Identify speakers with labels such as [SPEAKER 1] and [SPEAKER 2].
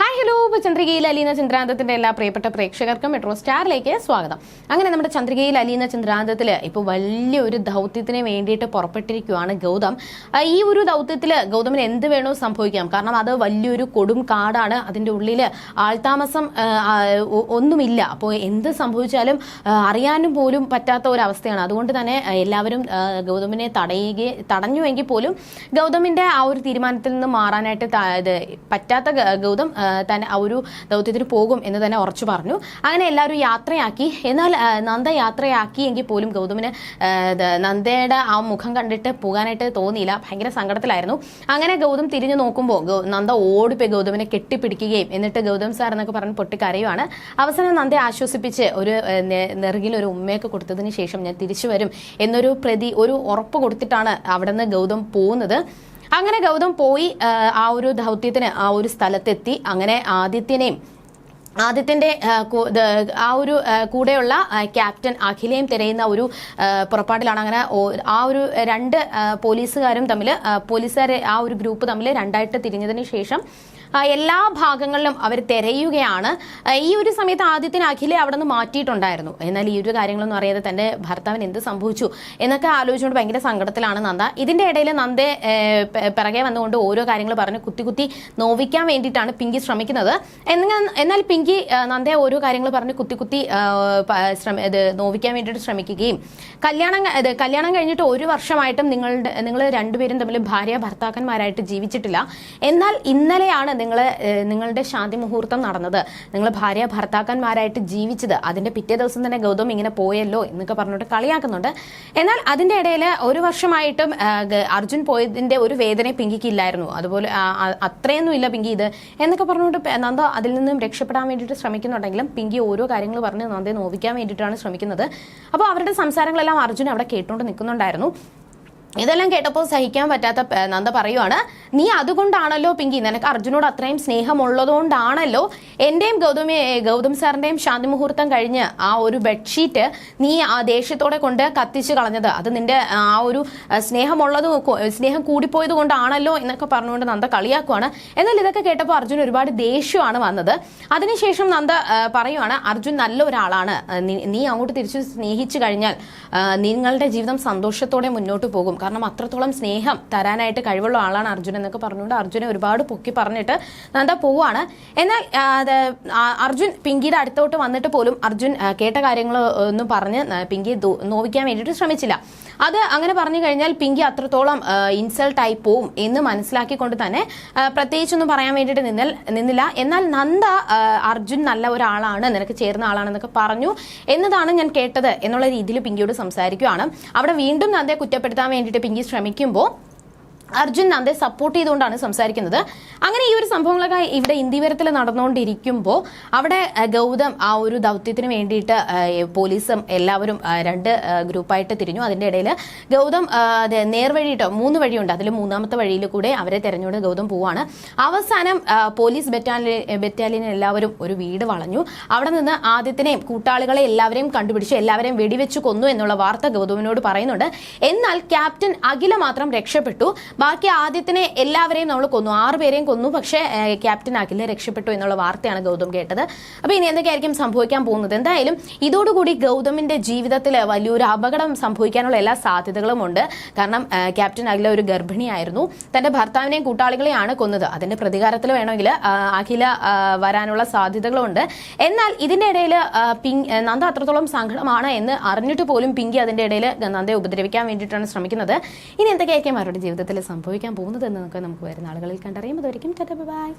[SPEAKER 1] Hi hello ഇപ്പോൾ ചന്ദ്രികയിൽ അലീന ചന്ദ്രാന്തത്തിന്റെ എല്ലാ പ്രിയപ്പെട്ട പ്രേക്ഷകർക്കും മെട്രോ സ്റ്റാറിലേക്ക് സ്വാഗതം. അങ്ങനെ നമ്മുടെ ചന്ദ്രികയിൽ അലീന ചന്ദ്രാന്തത്തിൽ ഇപ്പോൾ വലിയൊരു ദൗത്യത്തിന് വേണ്ടിയിട്ട് പുറപ്പെട്ടിരിക്കുകയാണ് ഗൗതം. ഈ ഒരു ദൗത്യത്തിൽ ഗൗതമിന് എന്ത് വേണോ സംഭവിക്കാം. കാരണം അത് വലിയൊരു കൊടും കാടാണ്. അതിന്റെ ഉള്ളിൽ ആൾതാമസം ഒന്നുമില്ല. അപ്പോൾ എന്ത് സംഭവിച്ചാലും അറിയാനും പോലും പറ്റാത്ത ഒരു അവസ്ഥയാണ് അതുകൊണ്ട് തന്നെ എല്ലാവരും ഗൗതമിനെ തടയുക തടഞ്ഞുവെങ്കിൽ പോലും ഗൗതമിന്റെ ആ ഒരു തീരുമാനത്തിൽ നിന്ന് മാറാനായിട്ട് പറ്റാത്ത ഗൗതം തന്നെ ഒരു ദൗത്യത്തിന് പോകും എന്ന് തന്നെ ഉറച്ചു പറഞ്ഞു. അങ്ങനെ എല്ലാവരും യാത്രയാക്കി. എന്നാൽ നന്ദ യാത്രയാക്കി എങ്കിൽ പോലും ഗൗതമിന് നന്ദയുടെ ആ മുഖം കണ്ടിട്ട് പോകാനായിട്ട് തോന്നിയില്ല. ഭയങ്കര സങ്കടത്തിലായിരുന്നു. അങ്ങനെ ഗൗതം തിരിഞ്ഞു നോക്കുമ്പോൾ നന്ദ ഓടിപ്പോയി ഗൗതമിനെ കെട്ടിപ്പിടിക്കുകയും എന്നിട്ട് ഗൗതം സാർ എന്നൊക്കെ പറഞ്ഞ് പൊട്ടിക്കരയുമാണ് അവസാനം നന്ദയെ ആശ്വസിപ്പിച്ച് ഒരു നെറുകിൽ ഒരു ഉമ്മയൊക്കെ കൊടുത്തതിന് ശേഷം ഞാൻ തിരിച്ചു വരും എന്നൊരു പ്രതി ഒരു ഉറപ്പ് കൊടുത്തിട്ടാണ് അവിടെ നിന്ന് ഗൗതം പോകുന്നത്. അങ്ങനെ ഗൗതം പോയി ആ, ഒരു ദൗത്യത്തിന് ആ ഒരു സ്ഥലത്തെത്തി. അങ്ങനെ ആദിത്യനെയും ആദിത്യന്റെ ആ, ഒരു കൂടെയുള്ള ക്യാപ്റ്റൻ അഖിലയും തിരയുന്ന ഒരു പുറപ്പാടിലാണ് അങ്ങനെ ആ ഒരു രണ്ട് പോലീസുകാരും തമ്മിൽ പോലീസുകാരെ ആ ഒരു ഗ്രൂപ്പ് തമ്മിൽ രണ്ടായിട്ട് തിരിഞ്ഞതിന് ശേഷം എല്ലാ ഭാഗങ്ങളിലും അവർ തിരയുകയാണ്. ഈ ഒരു സമയത്ത് ആദ്യത്തിന് അഖിലെ അവിടെ നിന്ന് മാറ്റിയിട്ടുണ്ടായിരുന്നു. എന്നാൽ ഈ ഒരു കാര്യങ്ങളൊന്നും അറിയാതെ തന്റെ ഭർത്താവിന് എന്ത് സംഭവിച്ചു എന്നൊക്കെ ആലോചിച്ചുകൊണ്ട് ഭയങ്കര സങ്കടത്തിലാണ് നന്ദ. ഇതിന്റെ ഇടയിൽ നന്ദെ പിറകെ വന്നുകൊണ്ട് ഓരോ കാര്യങ്ങൾ പറഞ്ഞ് കുത്തി കുത്തി നോവിക്കാൻ വേണ്ടിയിട്ടാണ് പിങ്കി ശ്രമിക്കുന്നത്. എന്നാൽ പിങ്കി ആ, നന്ദേ ഓരോ കാര്യങ്ങൾ പറഞ്ഞ് കുത്തി കുത്തി ശ്രമ- ഇത് നോവിക്കാൻ വേണ്ടിയിട്ട് ശ്രമിക്കുകയും. കല്യാണം ഇത് കല്യാണം കഴിഞ്ഞിട്ട് ഒരു വർഷമായിട്ടും നിങ്ങളുടെ നിങ്ങൾ രണ്ടുപേരും തമ്മിൽ ഭാര്യ ഭർത്താക്കന്മാരായിട്ട് ജീവിച്ചിട്ടില്ല. എന്നാൽ ഇന്നലെയാണ് നിങ്ങൾ നിങ്ങളുടെ ശാന്തി മുഹൂർത്തം നടന്നത്. നിങ്ങൾ ഭാര്യ ഭർത്താക്കന്മാരായിട്ട് ജീവിച്ചത്. അതിന്റെ പിറ്റേ ദിവസം തന്നെ ഗൗതം ഇങ്ങനെ പോയല്ലോ എന്നൊക്കെ പറഞ്ഞിട്ട് കളിയാക്കുന്നുണ്ട്. എന്നാൽ അതിന്റെ ഇടയിൽ ഒരു വർഷമായിട്ടും അർജുൻ പോയതിന്റെ ഒരു വേദന പിങ്കിക്ക് ഇല്ലായിരുന്നു. അതുപോലെ അത്രയൊന്നും ഇല്ല പിങ്കി ഇത് എന്നൊക്കെ പറഞ്ഞുകൊണ്ട് നന്ദ അതിൽ നിന്നും രക്ഷപ്പെടാൻ വേണ്ടിയിട്ട് ശ്രമിക്കുന്നുണ്ടെങ്കിലും പിങ്കി ഓരോ കാര്യങ്ങൾ പറഞ്ഞ് നന്ദയെ നോവിക്കാൻ വേണ്ടിയിട്ടാണ് ശ്രമിക്കുന്നത്. അപ്പോൾ അവരുടെ സംസാരങ്ങളെല്ലാം അർജുൻ അവിടെ കേട്ടുകൊണ്ട് നിൽക്കുന്നുണ്ടായിരുന്നു. ഇതെല്ലാം കേട്ടപ്പോൾ സഹിക്കാൻ പറ്റാത്ത നന്ദ പറയുവാണ് നീ അതുകൊണ്ടാണല്ലോ പിങ്കി നിനക്ക് അർജുനോട് അത്രയും സ്നേഹമുള്ളതുകൊണ്ടാണല്ലോ എന്റെയും ഗൗതമി ഗൗതം സാറിന്റെയും ശാന്തി മുഹൂർത്തം കഴിഞ്ഞ് ആ ഒരു ബെഡ്ഷീറ്റ് നീ ആ ദേഷ്യത്തോടെ കൊണ്ട് കത്തിച്ച് കളഞ്ഞത്. അത് നിന്റെ ആ ഒരു സ്നേഹമുള്ളത് സ്നേഹം കൂടിപ്പോയത് കൊണ്ടാണല്ലോ എന്നൊക്കെ പറഞ്ഞുകൊണ്ട് നന്ദ കളിയാക്കുവാണ്. എന്നാൽ ഇതൊക്കെ കേട്ടപ്പോൾ അർജുൻ ഒരുപാട് ദേഷ്യമാണ് വന്നത്. അതിനുശേഷം നന്ദ പറയുവാണ് അർജുൻ നല്ല ഒരാളാണ്. നീ അങ്ങോട്ട് തിരിച്ചു സ്നേഹിച്ചു കഴിഞ്ഞാൽ നിങ്ങളുടെ ജീവിതം സന്തോഷത്തോടെ മുന്നോട്ട് പോകും. കാരണം അത്രത്തോളം സ്നേഹം തരാനായിട്ട് കഴിവുള്ള ആളാണ് അർജുൻ എന്നൊക്കെ പറഞ്ഞുകൊണ്ട് അർജുനെ ഒരുപാട് പൊക്കി പറഞ്ഞിട്ട് നന്ദ പോവാണ് എന്നാൽ അർജുൻ പിങ്കിയുടെ അടുത്തോട്ട് വന്നിട്ട് പോലും അർജുൻ കേട്ട കാര്യങ്ങൾ ഒന്നും പറഞ്ഞ് പിങ്കി നോവിക്കാൻ വേണ്ടിയിട്ട് ശ്രമിച്ചില്ല. അത് അങ്ങനെ പറഞ്ഞു കഴിഞ്ഞാൽ പിങ്കി അത്രത്തോളം ഇൻസൾട്ട് ആയി പോവും എന്ന് മനസ്സിലാക്കിക്കൊണ്ട് തന്നെ പ്രത്യേകിച്ചൊന്നും പറയാൻ വേണ്ടിയിട്ട് നിന്നൽ നിന്നില്ല. എന്നാൽ നന്ദ അർജുൻ നല്ല ഒരാളാണ് നിനക്ക് ചേർന്ന ആളാണെന്നൊക്കെ പറഞ്ഞു എന്നതാണ് ഞാൻ കേട്ടത് എന്നുള്ള രീതിയിൽ പിങ്കിയോട് സംസാരിക്കുകയാണ് അവിടെ വീണ്ടും നന്ദയെ കുറ്റപ്പെടുത്താൻ വേണ്ടിയിട്ട് പിങ്കി ശ്രമിക്കുമ്പോൾ അർജുൻ നന്ദെ സപ്പോർട്ട് ചെയ്തുകൊണ്ടാണ് സംസാരിക്കുന്നത്. അങ്ങനെ ഈ ഒരു സംഭവങ്ങളൊക്കെ ഇവിടെ ഇന്ത്യവരത്തിൽ നടന്നുകൊണ്ടിരിക്കുമ്പോൾ അവിടെ ഗൗതം ആ ഒരു ദൗത്യത്തിന് വേണ്ടിയിട്ട് പോലീസും എല്ലാവരും രണ്ട് ഗ്രൂപ്പായിട്ട് തിരിഞ്ഞു. അതിന്റെ ഇടയിൽ ഗൗതം നേർവഴിയിട്ട് മൂന്ന് വഴിയുണ്ട്. അതിൽ മൂന്നാമത്തെ വഴിയിൽ കൂടെ അവരെ തിരഞ്ഞുകൊണ്ട് ഗൗതം പോവാണ്. അവസാനം പോലീസ് ബറ്റാലിയൻ ബറ്റാലിയൻ എല്ലാവരും ഒരു വീട് വളഞ്ഞു. അവിടെ നിന്ന് ആദ്യത്തിനെയും കൂട്ടാളികളെ എല്ലാവരെയും കണ്ടുപിടിച്ച് എല്ലാവരെയും വെടിവെച്ച് കൊന്നു എന്നുള്ള വാർത്ത ഗൗതമിനോട് പറയുന്നുണ്ട്. എന്നാൽ ക്യാപ്റ്റൻ അഖില മാത്രം രക്ഷപ്പെട്ടു. ബാക്കി ആദ്യത്തിനെ എല്ലാവരെയും നമ്മൾ കൊന്നു. ആറ് പേരെയും കൊന്നു. പക്ഷേ ക്യാപ്റ്റൻ അഖില രക്ഷപ്പെട്ടു എന്നുള്ള വാർത്തയാണ് ഗൗതം കേട്ടത്. അപ്പൊ ഇനി എന്തൊക്കെയായിരിക്കും സംഭവിക്കാൻ പോകുന്നത്? എന്തായാലും ഇതോടുകൂടി ഗൗതമിന്റെ ജീവിതത്തിൽ വലിയൊരു അപകടം സംഭവിക്കാനുള്ള എല്ലാ സാധ്യതകളും ഉണ്ട്. കാരണം ക്യാപ്റ്റൻ അഖില ഒരു ഗർഭിണിയായിരുന്നു. തന്റെ ഭർത്താവിനെയും കൂട്ടാളികളെയാണ് കൊന്നത്. അതിന്റെ പ്രതികാരത്തിൽ വേണമെങ്കിൽ അഖില വരാനുള്ള സാധ്യതകളുണ്ട്. എന്നാൽ ഇതിന്റെ ഇടയിൽ പിങ്ക് നന്ദ അത്രത്തോളം സങ്കടമാണ് എന്ന് അറിഞ്ഞിട്ട് പോലും പിങ്കി അതിന്റെ ഇടയിൽ നന്ദയെ ഉപദ്രവിക്കാൻ വേണ്ടിയിട്ടാണ് ശ്രമിക്കുന്നത്. ഇനി എന്തൊക്കെയായിരിക്കും അവരുടെ ജീവിതത്തിൽ സംഭവിക്കാൻ പോകുന്നതെന്നൊക്കെ നമുക്ക് വരുന്ന ആളുകളിൽ കണ്ടറിയും. അതുവരെയും ബൈ.